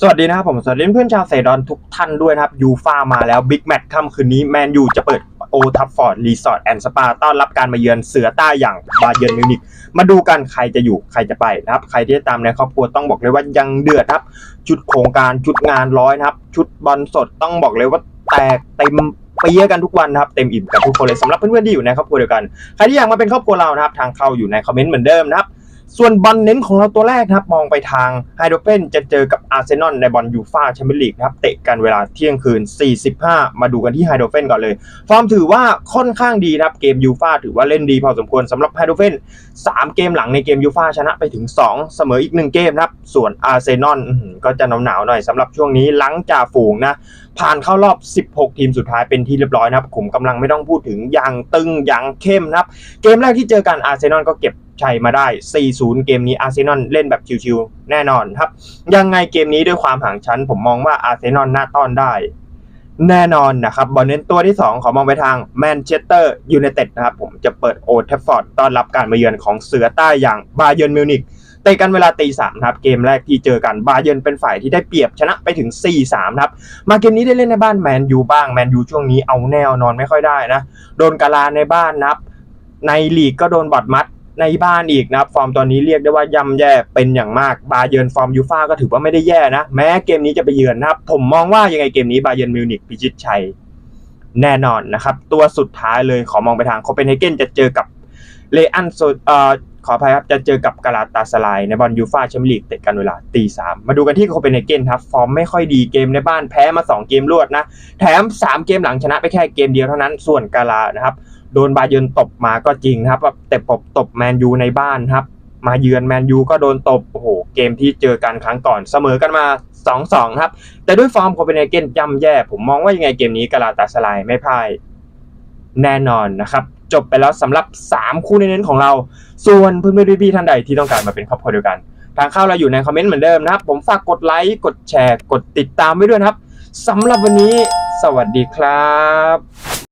สวัสดีนะครับผมสวัสดีเพื่อนชาวเซดอนทุกท่านด้วยนะครับยูฟามาแล้วบิ๊กแมตช์ค่ำคืนนี้แมนยูจะเปิดโอทัฟฟอร์ดรีสอร์ทแอนด์สปาต้อนรับการมาเยือนเสือใต้อย่างบาเยิร์นมิวนิกมาดูกันใครจะอยู่ใครจะไปนะครับ ใครที่ตามในครอบครัวต้องบอกเลยว่ายังเดือดครับ ชุดโครงการชุดงานร้อยนะครับ ชุดบอลสดต้องบอกเลยว่าแตกเต็มเปียอะกันทุกวันนะครับเต็มอิ่มกันทุกคนเลยสำหรับเพื่อนๆที่อยู่ในครอบครัวเดียวกันใครที่อยากมาเป็นครอบครัวเรานะครับทางเข้าอยู่ในคอมเมนต์เหมือนเดิมนะครับ ส่วนบอลเน้นของเราตัวแรกนะครับ มองไปทางไฮโดรเฟนจะเจอกับอาร์เซนอลในบอลยูฟาแชมเปี้ยนลีกนะครับ เตะกันเวลาเที่ยงคืน 45 มาดูกันที่ไฮโดรเฟนก่อนเลย ฟอร์มถือว่าค่อนข้างดีนะครับ เกมยูฟาถือว่าเล่นดีพอสมควรสำหรับไฮโดรเฟน3 เกมหลังในเกมยูฟาชนะไปถึง 2 เสมออีก 1 เกมนะครับ ส่วนอาร์เซนอลอื้อหือก็จะหนาวๆหน่อยสำหรับช่วงนี้หลังจากฝูงนะผ่านเข้ารอบ 16 ทีมสุดท้ายเป็นที่เรียบร้อยนะครับขุมกำลังไม่ต้องพูดถึงอย่างตึงอย่างเข้มนะครับ เกมแรกที่เจอกันอาร์เซนอลก็เก็บ ชัยมาได้ 4-0 เกมนี้อาร์เซนอลเล่นแบบชิวๆแน่นอนครับ ยังไงเกมนี้ด้วยความห่างชั้น ผมมองว่าอาร์เซนอลน่าต้อนได้ แน่นอนนะครับบอลเน้นตัวที่ 2 ขอมองไปทางแมนเชสเตอร์ยูไนเต็ดนะครับ ผมจะเปิดโอเทฟฟอร์ดต้อนรับการมาเยือนของเสือใต้อย่างบาเยิร์นมิวนิกเตะกันเวลาตีสามครับเกมแรกที่เจอกันบาเยิร์นเป็นฝ่ายที่ได้เปรียบชนะไปถึง 4-3ครับมาเกมนี้ได้เล่นในบ้านแมนยูบ้างแมนยูช่วงนี้เอาแนวนอนไม่ค่อยได้นะ โดนกาลาในบ้านนับ ในลีกก็โดนบอดมัด ในบ้านอีกนะครับฟอร์มตอนนี้เรียกได้ว่าย่ำแย่เป็นอย่างมากบาเยิร์นฟอร์มยูฟ่าก็ถือว่าไม่ได้แย่นะ แม้เกมนี้จะไปเยือนนะครับ ผมมองว่ายังไงเกมนี้บาเยิร์นมิวนิกพิชิตชัยแน่นอนนะครับ ตัวสุดท้ายเลยขอมองไปทางโคเปนเฮเกนจะเจอกับเลอันโซเอ่อขออภัยครับจะเจอกับกาลาตาสลายในบอลยูฟ่าแชมเปี้ยนลีกเตะกันเวลาตีสามมาดูกันที่โคเปนเฮเกนครับ ฟอร์มไม่ค่อยดีเกมในบ้านแพ้มา 2 เกมรวดนะ แถม 3 เกมหลังชนะไปแค่เกมเดียวเท่านั้นส่วนกาลานะครับ โดนบาเยินตบมาก็จริงครับแต่ปบตบแมนยูในบ้านครับ มาเยือนแมนยูก็โดนตบโอ้โหเกมที่เจอกันครั้งก่อนเสมอกันมา2-2ครับ แต่ด้วยฟอร์มโคเปนเฮเกนย่ำแย่ ผมมองว่ายังไงเกมนี้กาลาตาสลายไม่พ่ายแน่นอนนะครับ จบไปแล้วสำหรับ 3 คู่ในเน้นของเรา ส่วนเพื่อนๆพี่ๆท่านใดที่ต้องการมาเป็นครอบครัวเดียวกัน ทางเข้าเราอยู่ในคอมเมนต์เหมือนเดิมนะครับ ผมฝากกดไลค์ กดแชร์ กดติดตามไว้ด้วยนะครับสำหรับวันนี้ สวัสดีครับ